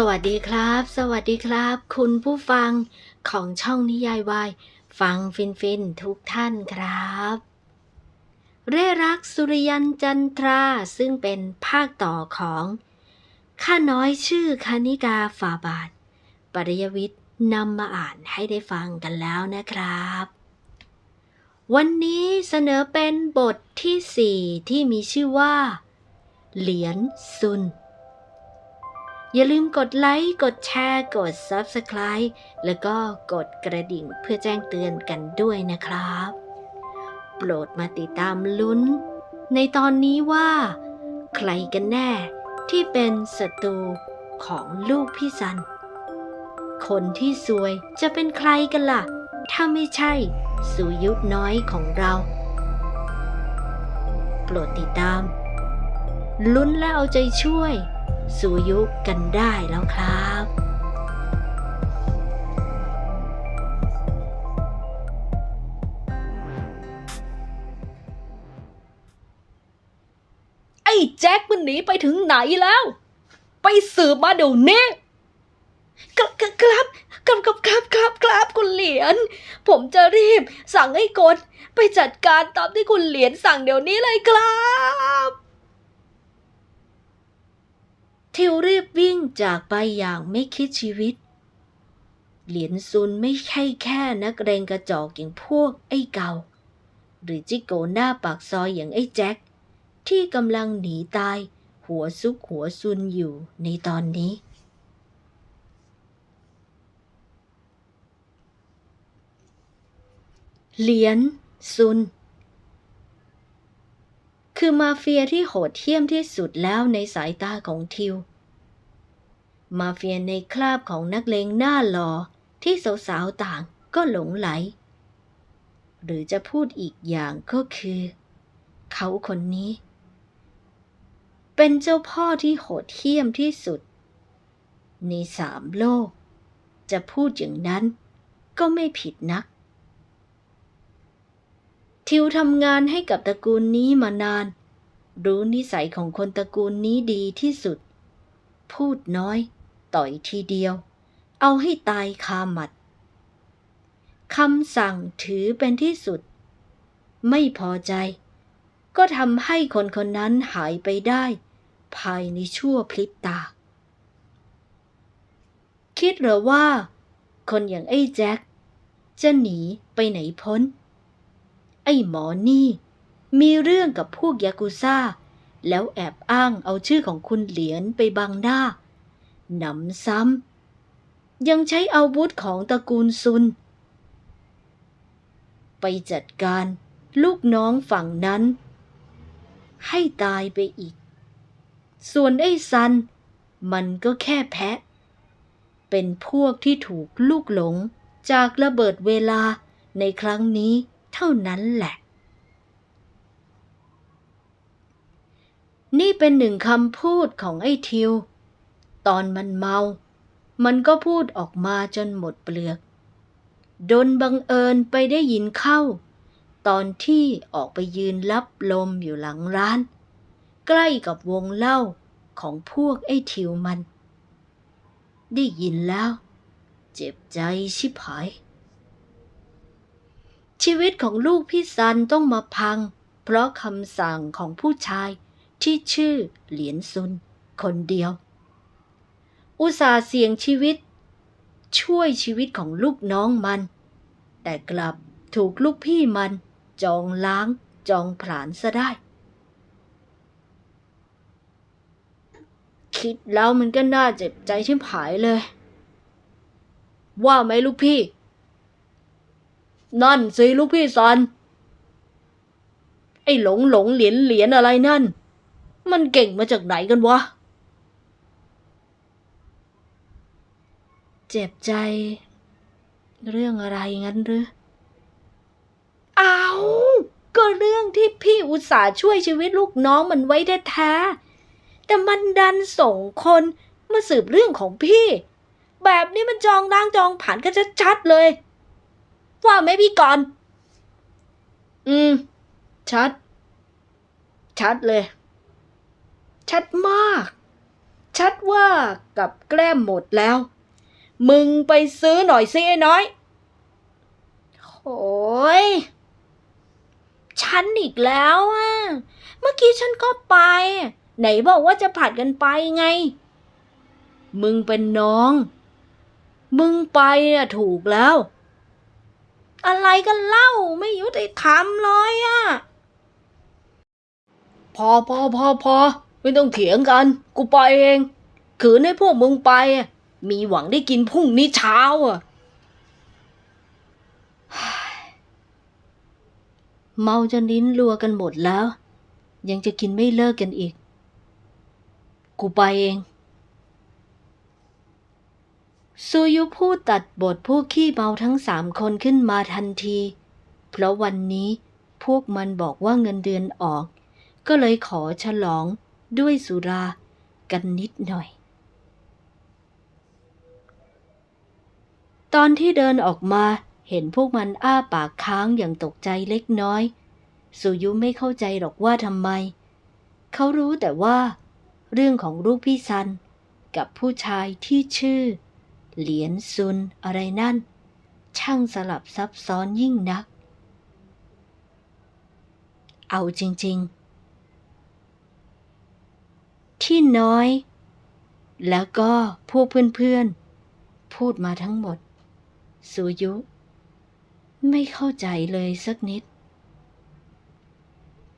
สวัสดีครับ สวัสดีครับ คุณผู้ฟังของช่องนิยายวาย ฟังฟินฟินทุกท่านครับ เรรักสุริยันจันทรา ซึ่งเป็นภาคต่อของข้าน้อยชื่อคณิกาฝาบาท ปริยวิทย์นำมาอ่านให้ได้ฟังกันแล้วนะครับ วันนี้เสนอเป็นบทที่4ที่มีชื่อว่า เหรียญซุน อย่าลืมกดไลค์ กดแชร์ กด Subscribe แล้วก็กดกระดิ่งเพื่อแจ้งเตือนกันด้วยนะครับ โปรดมาติดตามลุ้น ในตอนนี้ว่า ใครกันแน่ที่เป็นศัตรูของลูกพี่ซัน คนที่ซวยจะเป็นใครกันล่ะ ถ้าไม่ใช่สุยุทธน้อยของเรา โปรดติดตาม ลุ้นและเอาใจช่วย สู่ยุคกันได้แล้วครับไอ้แจ็คมันหนีไปถึงไหนแล้ว ไปสืบมาเดี๋ยวนี้ครับครับครับครับครับครับครับคุณเหรียญผมจะรีบสั่งให้กดไปจัดการตามที่คุณเหรียญสั่งเดี๋ยวนี้เลยครับ ทิวรีบวิ่งจากไปอย่างไม่คิดชีวิต เหรียญซุนไม่ใช่แค่นักเรงกระจอกอย่างพวกไอ้เก่าหรือจิโกหน้าปากซอยอย่างไอ้แจ็ค ที่กำลังหนีตาย หัวซุกหัวซุนอยู่ในตอนนี้เหรียญซุน คือมาเฟียที่โหดเหี้ยมที่สุดแล้วในสายตาของทิว มาเฟียในคราบของนักเลงหน้าหล่อที่สาวๆต่างก็หลงไหล หรือจะพูดอีกอย่างก็คือ เขาคนนี้ เป็นเจ้าพ่อที่โหดเหี้ยมที่สุด ในสามโลก จะพูดอย่างนั้นก็ไม่ผิดนัก ทิวทำงานให้กับตระกูลนี้มานาน รู้นิสัยของคนตระกูลนี้ดีที่สุด พูดน้อย ต่อยทีเดียว เอาให้ตายคาหมัดคำสั่งถือเป็นที่สุด ไม่พอใจ ก็ทำให้คนคนนั้นหายไปได้ ภายในชั่วพลิบตา คิดหรือว่า คนอย่างไอ้แจ็คจะหนีไปไหนพ้น ไอ้หมอนี่ มีเรื่องกับพวกยากุซ่า แล้วแอบอ้างเอาชื่อของคุณเหรียญไปบังหน้า หนำซ้ำยังใช้อาวุธของตระกูลซุน ไปจัดการลูกน้องฝั่งนั้น ให้ตายไปอีก ส่วนไอ้ซัน มันก็แค่แพะ เป็นพวกที่ถูกลูกหลงจากระเบิดเวลาในครั้งนี้ เท่านั้นแหละ นี่เป็นหนึ่งคำพูดของไอ้ทิว ตอนมันเมา มันก็พูดออกมาจนหมดเปลือก ดนบังเอิญไปได้ยินเข้า ตอนที่ออกไปยืนรับลมอยู่หลังร้าน ใกล้กับวงเล่าของพวกไอ้ทิวมัน ได้ยินแล้ว เจ็บใจชิบหาย ชีวิตของลูกพี่ซันต้องมาพัง เพราะคำสั่งของผู้ชายที่ชื่อเหรียญซุน คนเดียว อุตส่าห์เสี่ยงชีวิต ช่วยชีวิตของลูกน้องมัน แต่กลับถูกลูกพี่มันจองล้างจองผลาญซะได้ คิดแล้วมันก็น่าเจ็บใจชิบหายเลย ว่าไหมลูกพี่ นั่นสิลูกพี่ซัน ไอ้หลงหลงเหรียญเหรียญอะไรนั่น มันเก่งมาจากไหนกันวะ เจ็บใจ เรื่องอะไรงั้นหรือ เอาก็เรื่องที่พี่อุตส่าห์ช่วยชีวิตลูกน้องมันไว้แท้ๆแต่มันดันส่งคนมาสืบเรื่องของพี่ แบบนี้มันจองล้างจองผ่านกันชัดๆเลย ว่าไหมพี่กรณ์อืม ชัด ชัดเลย ชัดมาก ชัดว่ากับแกล้มหมดแล้ว มึงไปซื้อหน่อยสิไอ้น้อยโอ้ยฉันอีกแล้วอะ เมื่อกี้ฉันก็ไป ไหนบอกว่าจะผัดกันไปไง มึงเป็นน้อง มึงไปอะถูกแล้ว อะไรกันเล่าไม่ยุติธรรมเลยอะพอพอพอพอไม่ต้องเถียงกัน กูไปเองขืนให้พวกมึงไปอะมีหวังได้กินพรุ่งนี้เช้าอะ เมาจนลิ้นรัวกันหมดแล้ว ยังจะกินไม่เลิกกันอีก กูไปเอง ซูยุพูดตัดบทพวกขี้เมาทั้งสามคนขึ้นมาทันที เพราะวันนี้พวกมันบอกว่าเงินเดือนออก ก็เลยขอฉลองด้วยสุรากันนิดหน่อย ตอนที่เดินออกมาเห็นพวกมันอ้าปากค้างอย่างตกใจเล็กน้อยสุยุไม่เข้าใจหรอกว่าทำไม เขารู้แต่ว่า เรื่องของลูกพี่ซัน กับผู้ชายที่ชื่อ เหลียนซุนอะไรนั่น ช่างสลับซับซ้อนยิ่งนัก เอาจริง ๆ ที่น้อย แล้วก็พวกเพื่อน ๆ พูดมาทั้งหมด สุยุ ไม่เข้าใจเลยสักนิด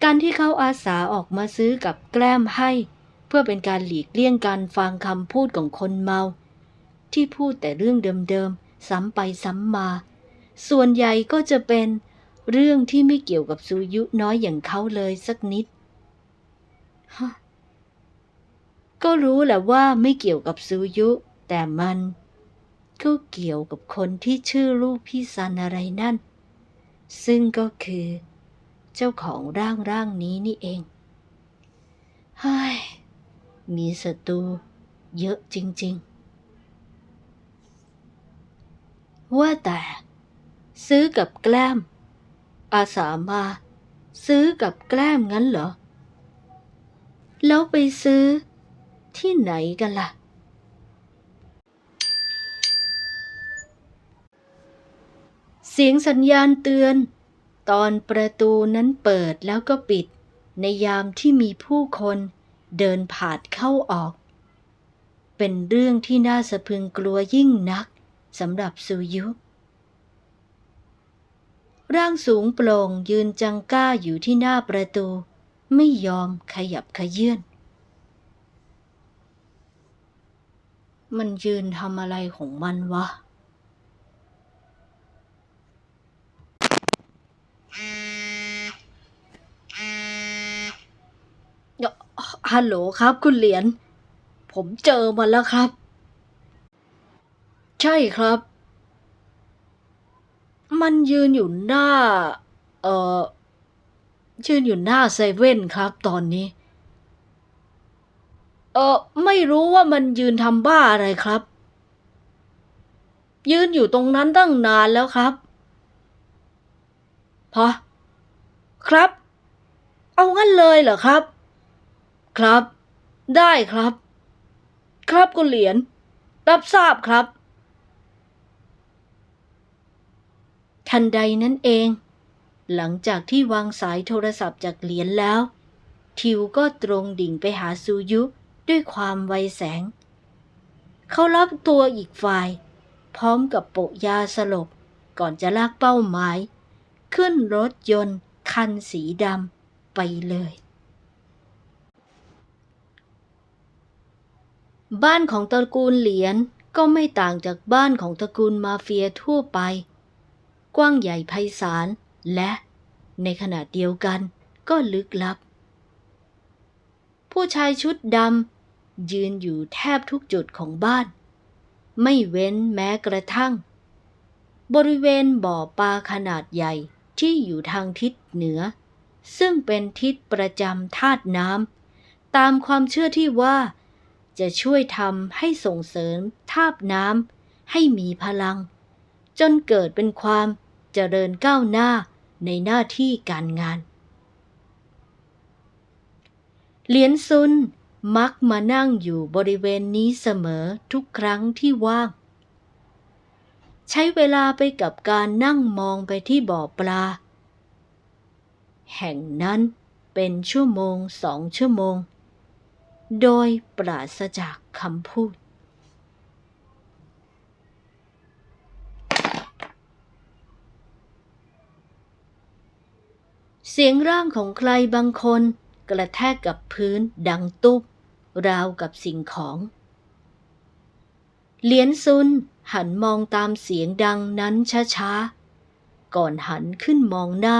การที่เขาอาสาออกมาซื้อกับแกล้มให้ เพื่อเป็นการหลีกเลี่ยงการฟังคำพูดของคนเมา ที่พูดแต่เรื่องเดิมๆ ซ้ำไปซ้ำมา ส่วนใหญ่ก็จะเป็นเรื่องที่ไม่เกี่ยวกับสุยุน้อยอย่างเขาเลยสักนิดฮะก็รู้แหละว่าไม่เกี่ยวกับสุยุ แต่มัน ก็เกี่ยวกับคนที่ชื่อลูกพี่ซันอะไรนั่น ซึ่งก็คือ เจ้าของร่างร่างนี้นี่เองเฮ้ยมีศัตรูเยอะจริง ๆ ว่าแต่ ซื้อกับแกล้ม อาสามา ซื้อกับแกล้มงั้นเหรอ แล้วไปซื้อ ที่ไหนกันล่ะ เสียงสัญญาณเตือน ตอนประตูนั้นเปิดแล้วก็ปิด ในยามที่มีผู้คนเดินผ่านเข้าออก เป็นเรื่องที่น่าสะพึงกลัวยิ่งนัก สำหรับสุยุ ร่างสูงโปร่งยืนจังก้าอยู่ที่หน้าประตู ไม่ยอมขยับขยื่น มันยืนทำอะไรของมันวะ ฮัลโหลครับคุณเหรียญ ผมเจอมันแล้วครับ ใช่ครับ มันยืนอยู่หน้า เอ่อ ยืนอยู่หน้าเซเว่นครับตอนนี้ เอ่อ ไม่รู้ว่ามันยืนทำบ้าอะไรครับ ยืนอยู่ตรงนั้นตั้งนานแล้วครับพอครับ เอางั้นเลยเหรอครับ ครับ ได้ครับ ครับคุณเหรียญรับทราบครับ ทันใดนั้นเอง หลังจากที่วางสายโทรศัพท์จากเหรียญแล้ว ทิวก็ตรงดิ่งไปหาซูยุด้วยความไวแสง เขารับตัวอีกฝ่าย พร้อมกับโปะยาสลบ ก่อนจะลากเป้าหมาย ขึ้นรถยนต์คันสีดำไปเลย บ้านของตระกูลเหรียญก็ไม่ต่างจากบ้านของตระกูลมาเฟียทั่วไป กว้างใหญ่ไพศาลและในขณะเดียวกันก็ลึกลับ ผู้ชายชุดดำยืนอยู่แทบทุกจุดของบ้าน ไม่เว้นแม้กระทั่ง บริเวณบ่อปลาขนาดใหญ่ที่อยู่ทางทิศเหนือ ซึ่งเป็นทิศประจำธาตุน้ำตามความเชื่อที่ว่า จะช่วยทำให้ส่งเสริมธาตุน้ำให้มีพลัง จนเกิดเป็นความ เจริญก้าวหน้าในหน้าที่การงาน เหรียญซุนมักมานั่งอยู่บริเวณนี้เสมอทุกครั้งที่ว่าง ใช้เวลาไปกับการนั่งมองไปที่บ่อปลา แห่งนั้นเป็นชั่วโมงสองชั่วโมง โดยปราศจากคำพูด เสียงร่างของใครบางคน กระแทกกับพื้นดังตุบราวกับสิ่งของ เหลียนซุนหันมองตามเสียงดังนั้นช้าๆ ก่อนหันขึ้นมองหน้า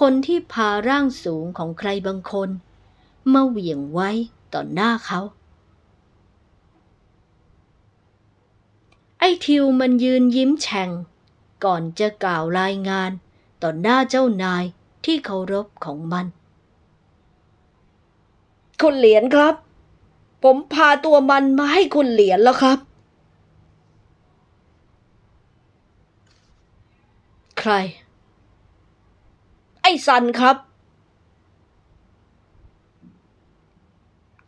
คนที่พาร่างสูงของใครบางคนมาเหวี่ยงไว้ต่อหน้าเขา ไอ้ทิวมันยืนยิ้มแฉ่ง ก่อนจะกล่าวรายงานต่อหน้าเจ้านาย ที่เคารพของมัน คุณเหรียญครับ ผมพาตัวมันมาให้คุณเหรียญแล้วครับ ใคร ไอ้ซันครับ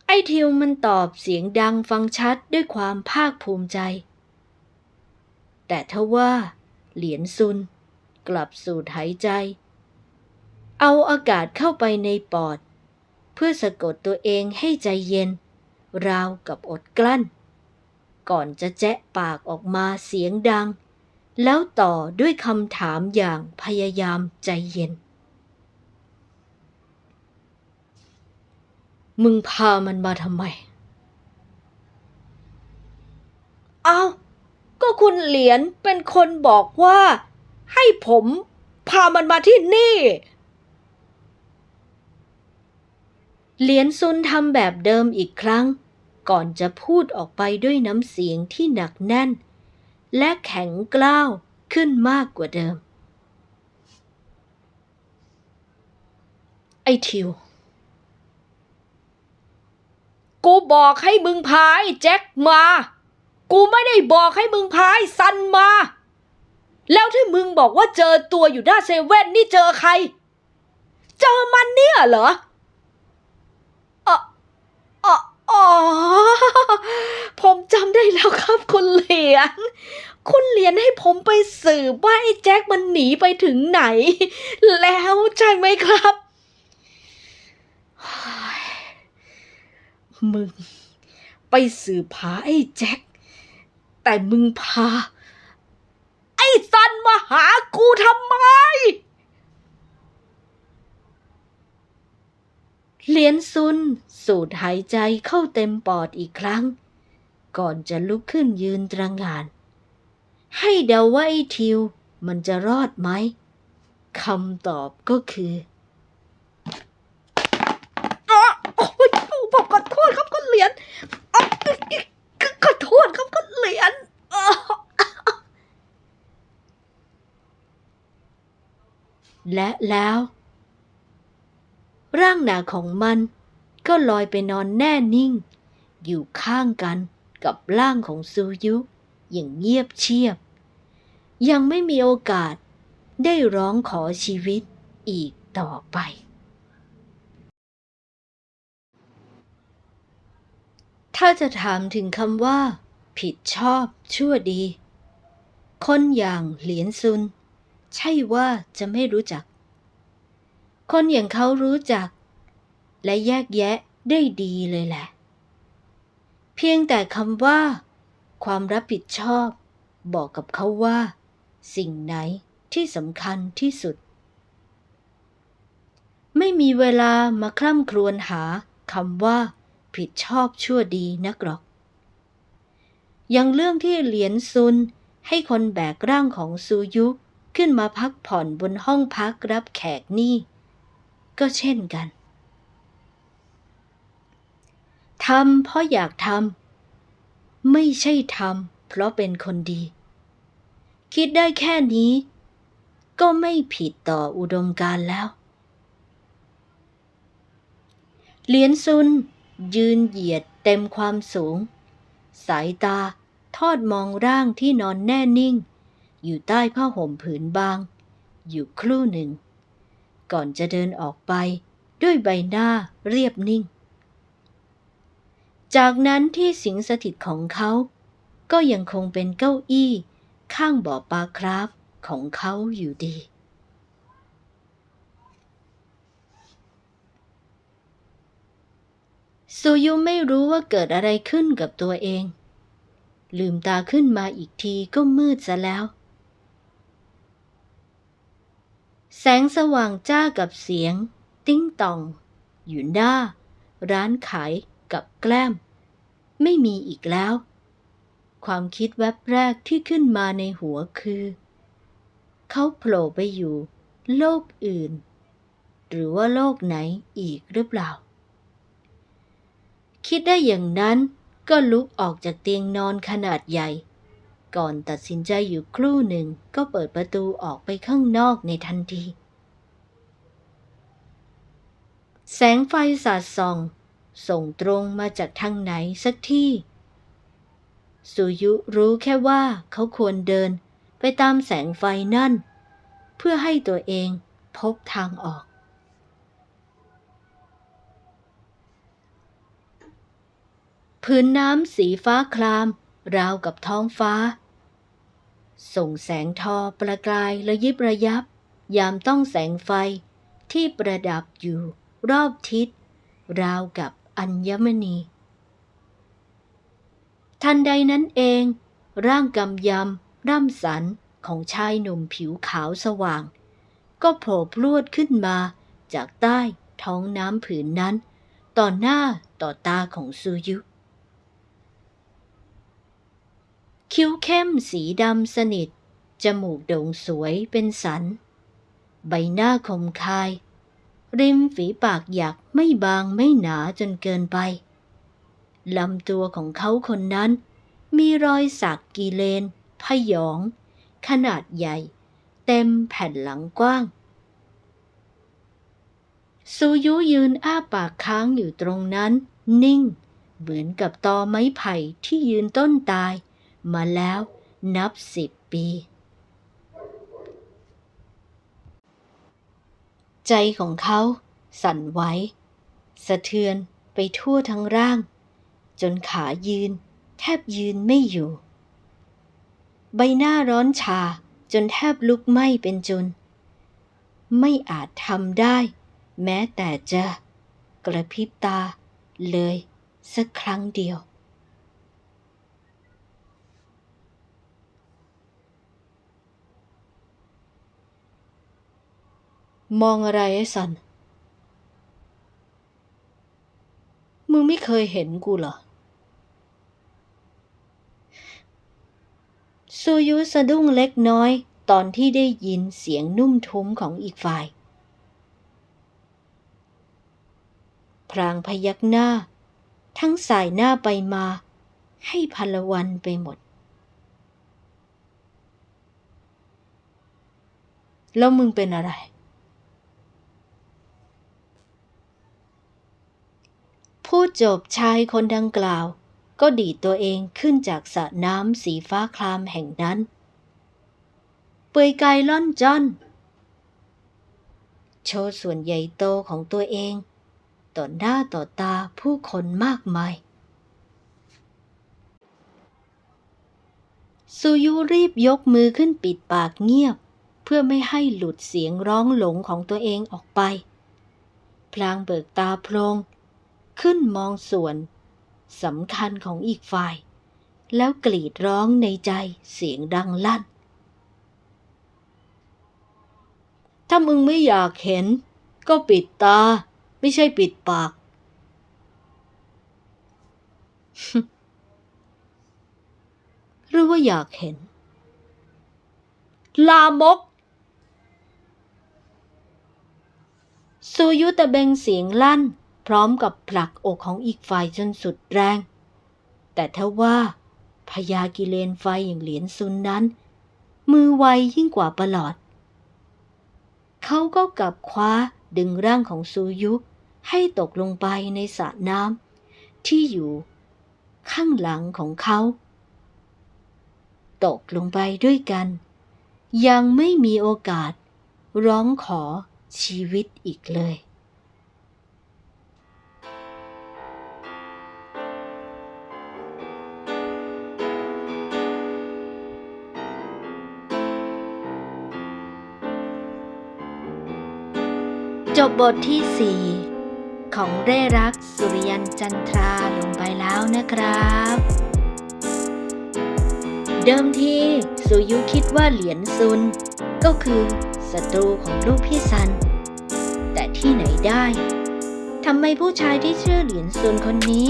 ไอ้ทิวมันตอบเสียงดังฟังชัดด้วยความภาคภูมิใจ แต่ทว่าเหรียญซุนกลับสูดหายใจ เอาอากาศเข้าไปในปอด เพื่อสะกดตัวเองให้ใจเย็น ราวกับอดกลั้น ก่อนจะแจ๊ะปากออกมาเสียงดัง แล้วต่อด้วยคำถามอย่างพยายามใจเย็น มึงพามันมาทำไม เอาก็คุณเหรียญเป็นคนบอกว่า ให้ผมพามันมาที่นี่ เหรียญซุนทำแบบเดิมอีกครั้ง ก่อนจะพูดออกไปด้วยน้ำเสียงที่หนักแน่น และแข็งกล้าวขึ้นมากกว่าเดิม ไอทิว กูบอกให้มึงพาไอ้แจ็คมา กูไม่ได้บอกให้มึงพาไอ้ซันมา แล้วที่มึงบอกว่าเจอตัวอยู่หน้าเซเว่นนี่เจอใคร เจอมันเนี่ยเหรอ อ๋ออผมจำได้แล้วครับคุณเหรียญ คุณเหรียญให้ผมไปสืบว่าไอ้แจ็คมันหนีไปถึงไหน แล้วใช่ไหมครับ มึง ไปสืบหาไอ้แจ็ค แต่มึงพา ไอ้ซันมาหากูทำไม เหรียญซุน สูดหายใจเข้าเต็มปอดอีกครั้ง ก่อนจะลุกขึ้นยืนตระหงาน ให้เดาว่าไอ้ทิว มันจะรอดไหมคำตอบก็คืออ๋อโอ้ยผมขอโทษครับคุณเหรียญอ๋อขอโทษครับคุณเหรียญอ๋อและแล้ว ร่างหนาของมันก็ลอยไปนอนแน่นิ่ง อยู่ข้างกันกับร่างของซูยุอย่างเงียบเชียบ ยังไม่มีโอกาสได้ร้องขอชีวิตอีกต่อไป ถ้าจะถามถึงคำว่า ผิดชอบชั่วดี คนอย่างเหลียนซุน ใช่ว่าจะไม่รู้จัก คนอย่างเขารู้จัก และแยกแยะได้ดีเลยแหละ เพียงแต่คำว่า ความรับผิดชอบ บอกกับเขาว่า สิ่งไหนที่สำคัญที่สุด ไม่มีเวลามาคร่ำครวญหาคำว่า ผิดชอบชั่วดีนักหรอกอย่างเรื่องที่เหรียญซุนให้คนแบกร่างของซูยุขึ้นมาพักผ่อนบนห้องพักรับแขกนี่ ก็เช่นกันทำเพราะอยากทำไม่ใช่ทำเพราะเป็นคนดี คิดได้แค่นี้ ก็ไม่ผิดต่ออุดมการณ์แล้ว เหรียญซุนยืนเหยียดเต็มความสูง สายตาทอดมองร่างที่นอนแน่นิ่ง อยู่ใต้ผ้าห่มผืนบาง อยู่ครู่หนึ่ง ก่อนจะเดินออกไป ด้วยใบหน้าเรียบนิ่ง จากนั้นที่สิงสถิตของเขา ก็ยังคงเป็นเก้าอี้ ข้างบ่อปลาคราฟของเขาอยู่ดีซูยุไม่รู้ว่าเกิดอะไรขึ้นกับตัวเอง ลืมตาขึ้นมาอีกทีก็มืดซะแล้ว แสงสว่างจ้ากับเสียง ติ้งตอง อยู่หน้า ร้านขายกับแกล้ม ไม่มีอีกแล้ว ความคิดแวบแรกที่ขึ้นมาในหัวคือ เขาโผล่ไปอยู่ โลกอื่น หรือว่าโลกไหนอีกหรือเปล่า คิดได้อย่างนั้นก็ลุกออกจากเตียงนอนขนาดใหญ่ ก่อนตัดสินใจอยู่ครู่หนึ่งก็เปิดประตูออกไปข้างนอกในทันที แสงไฟสาดส่อง ส่งตรงมาจากทางไหนสักที่ สุยุรู้แค่ว่าเขาควรเดินไปตามแสงไฟนั่น เพื่อให้ตัวเองพบทางออกพื้นน้ำสีฟ้าคราม ราวกับท้องฟ้า ส่งแสงทอประกายระยิบระยับ ยามต้องแสงไฟที่ประดับอยู่รอบทิศ ราวกับอัญมณี ทันใดนั้นเอง ร่างกำยำร่ำสันของชายหนุ่มผิวขาวสว่าง ก็โผล่พรวดขึ้นมาจากใต้ท้องน้ำผืนนั้น ต่อหน้าต่อตาของซูยุ คิ้วเข้มสีดำสนิท จมูกโด่งสวยเป็นสัน ใบหน้าคมคาย ริมฝีปากหยักไม่บางไม่หนาจนเกินไป ลำตัวของเขาคนนั้น มีรอยสักกีเลน พยอง ขนาดใหญ่ เต็มแผ่นหลังกว้าง ซูยุยืนอ้าปากค้างอยู่ตรงนั้น นิ่ง เหมือนกับตอไม้ไผ่ที่ยืนต้นตาย มาแล้วนับสิบปี ใจของเขาสั่นไหวสะเทือนไปทั่วทั้งร่าง จนขายืน แทบยืนไม่อยู่ ใบหน้าร้อนชาจนแทบลุกไหม้เป็นจุน ไม่อาจทำได้ แม้แต่จะ กระพริบตาเลยสักครั้งเดียว มองอะไรไอ้สัน มึงไม่เคยเห็นกูเหรอ ซูยุสะดุ้งเล็กน้อย ตอนที่ได้ยินเสียงนุ่มทุ้มของอีกฝ่าย พรางพยักหน้า ทั้งสายหน้าไปมา ให้พลวันไปหมด แล้วมึงเป็นอะไร พูด จบชายคนดังกล่าว ก็ดีดตัวเองขึ้นจากสระน้ำสีฟ้าครามแห่งนั้น เปื่อยกล่อนจอนโชว์ส่วนใหญ่โตของตัวเอง ต่อหน้าต่อตาผู้คนมากมายซูยุรีบยกมือขึ้นปิดปากเงียบ เพื่อไม่ให้หลุดเสียงร้องหลงของตัวเองออกไป พลางเบิกตาโพลง ขึ้นมองส่วนสำคัญของอีกฝ่าย แล้วกรีดร้องในใจเสียงดังลั่น ถ้ามึงไม่อยากเห็น ก็ปิดตา ไม่ใช่ปิดปาก หรือว่าอยากเห็น ลามกซูยุตะเบงเสียงลั่น พร้อมกับผลักอกของอีกฝ่ายจนสุดแรง แต่ถ้าว่าพญากิเลนไฟอย่างเหรียญซุนนั้น มือไวยิ่งกว่าประหลอด เขาก็กลับคว้าดึงร่างของซูยุให้ตกลงไปในสระน้ำที่อยู่ข้างหลังของเขา ตกลงไปด้วยกัน ยังไม่มีโอกาสร้องขอชีวิตอีกเลย บบทที่ 4 ของเร่รักสุริยันจันทราลงไปแล้วนะครับ เดิมทีสุยุคิดว่าเหรียญซุน ก็คือศัตรูของลูกพี่ซัน แต่ที่ไหนได้ทำไมผู้ชายที่ชื่อเหรียญซุนคนนี้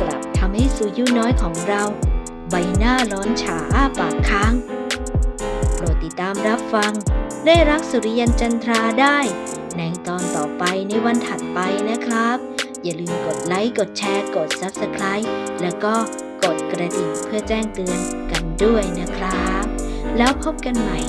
กลับทำให้สุยุน้อยของเรา ใบหน้าร้อนฉาอ้าปากค้างโปรดติดตามรับฟังได้รักสุริยันจันทราได้ ในตอนต่อไปในวันถัดไปนะครับ อย่าลืมกดไลค์ กดแชร์ กด Subscribe แล้วก็กดกระดิ่งเพื่อแจ้งเตือนกันด้วยนะครับ แล้วพบกันใหม่